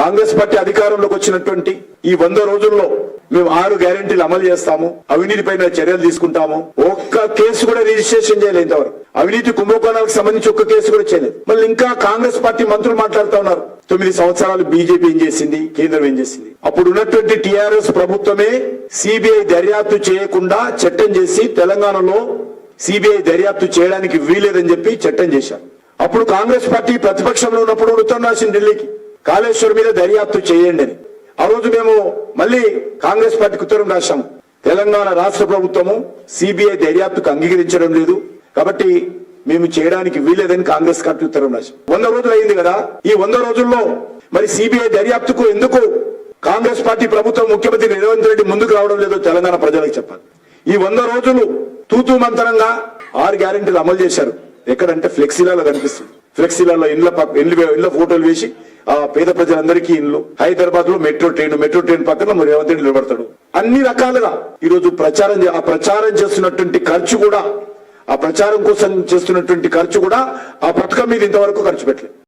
Congress party అధికారంలోకి వచ్చినటువంటి ఈ వంద రోజుల్లో మేము ఆరు గ్యారెంటీలు అమలు చేస్తాము అవినీతి పైన చర్యలు తీసుకుంటాము. ఒక్క కేసు కూడా రిజిస్ట్రేషన్ చేయలేదు ఇంతవరకు. అవినీతి కుంభకోణాలకు సంబంధించి ఒక్క కేసు కూడా చేయలేదు. మళ్ళీ ఇంకా కాంగ్రెస్ పార్టీ మంత్రులు మాట్లాడుతూ ఉన్నారు. తొమ్మిది సంవత్సరాలు బీజేపీ ఏం చేసింది? కేంద్రం ఏం చేసింది? అప్పుడు ఉన్నటువంటి టిఆర్ఎస్ ప్రభుత్వమే సిబిఐ దర్యాప్తు చేయకుండా చట్టం చేసి తెలంగాణలో సిబిఐ దర్యాప్తు చేయడానికి వీలేదని చెప్పి చట్టం చేశారు. అప్పుడు కాంగ్రెస్ పార్టీ ప్రతిపక్షంలో ఉన్నప్పుడు ఉత్తరం రాసింది ఢిల్లీకి. కాళేశ్వర్ మీద దర్యాప్తు చేయండి అని. ఆ రోజు మేము మళ్ళీ కాంగ్రెస్ పార్టీకి ఉత్తరం రాశాము. తెలంగాణ రాష్ట్ర ప్రభుత్వము సిబిఐ దర్యాప్తుకు అంగీకరించడం లేదు. కాబట్టి మేము చేయడానికి వీలేదని కాంగ్రెస్ పార్టీ ఉత్తరం రాశాం వంద రోజులు అయింది కదా. ఈ వంద రోజుల్లో మరి సిబిఐ దర్యాప్తుకు ఎందుకు కాంగ్రెస్ పార్టీ ప్రభుత్వం ముఖ్యమంత్రి రేవంత్ రెడ్డి ముందుకు రావడం లేదో తెలంగాణ ప్రజలకు చెప్పాలి. ఈ వంద రోజులు తూతూ మంతరంగా ఆరు గ్యారెంటీలు అమలు చేశారు. ఎక్కడంటే ఫ్లెక్సీలలో కనిపిస్తుంది. ఫ్లెక్సీలలో ఇండ్ల పక్క- ఇండ్ల ఫోటోలు వేసి ఆ పేద ప్రజలందరికీ ఇండ్లు హైదరాబాద్లో మెట్రో ట్రైన్ మెట్రో ట్రైన్ పక్కన మరి రేవంత్ రెడ్డి నిలబడతాడు. అన్ని రకాలుగా ఈరోజు ప్రచారం చే- ఆ ప్రచారం చేస్తున్నటువంటి ఖర్చు కూడా ఆ ప్రచారం కోసం చేస్తున్నటువంటి ఖర్చు కూడా ఆ పథకం మీద ఇంతవరకు ఖర్చు పెట్టలేదు.